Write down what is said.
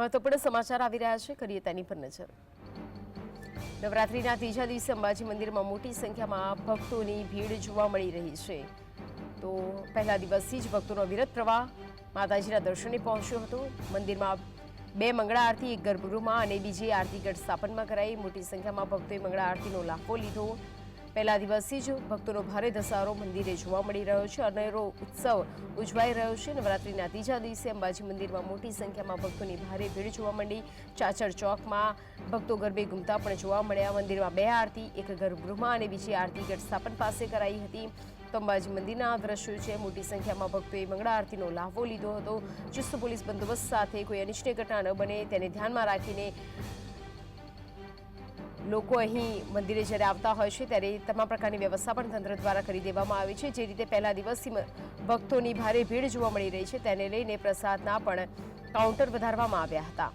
મહત્વપૂર્ણ સમાચાર આવી રહ્યા છે. કરીએ તેની પર નજર. નવરાત્રીના ત્રીજા દિવસે અંબાજી મંદિરમાં મોટી સંખ્યામાં ભક્તોની ભીડ જોવા મળી રહી છે. તો પહેલા દિવસથી જ ભક્તોનો વિરત પ્રવાહ માતાજીના દર્શને પહોંચ્યો હતો. મંદિરમાં બે મંગળા આરતી, એક ગર્ભગૃહમાં અને બીજી આરતી ગઢ સ્થાપનમાં કરાઈ. મોટી સંખ્યામાં ભક્તોએ મંગળા આરતીનો લાભો લીધો. પહેલા દિવસથી જ ભક્તોનો ભારે ધસારો મંદિરે જોવા મળી રહ્યો છે. અનેરો ઉત્સવ ઉજવાઈ રહ્યો છે. નવરાત્રિના ત્રીજા દિવસે અંબાજી મંદિરમાં મોટી સંખ્યામાં ભક્તોની ભારે ભીડ જોવા મળી. ચાચર ચોકમાં ભક્તો ગરબે ઘૂમતા પણ જોવા મળ્યા. મંદિરમાં બે આરતી, એક ગર્ભગૃહમાં અને બીજી આરતી ગઢ સ્થાપન પાસે કરાઈ હતી. તો અંબાજી મંદિરના દ્રશ્યો છે. મોટી સંખ્યામાં ભક્તોએ મંગળા આરતીનો લાહવો લીધો હતો. ચુસ્ત પોલીસ બંદોબસ્ત સાથે કોઈ અનિષ્ટ ઘટના ન બને તેને ધ્યાનમાં રાખીને લોકો અહીં મંદિરે જ્યારે આવતા હોય છે ત્યારે તમામ પ્રકારની વ્યવસ્થા પણ તંત્ર દ્વારા કરી દેવામાં આવી છે. જે રીતે પહેલા દિવસથી ભક્તોની ભારે ભીડ જોવા મળી રહી છે તેને લઈને પ્રસાદના પણ કાઉન્ટર વધારવામાં આવ્યા હતા.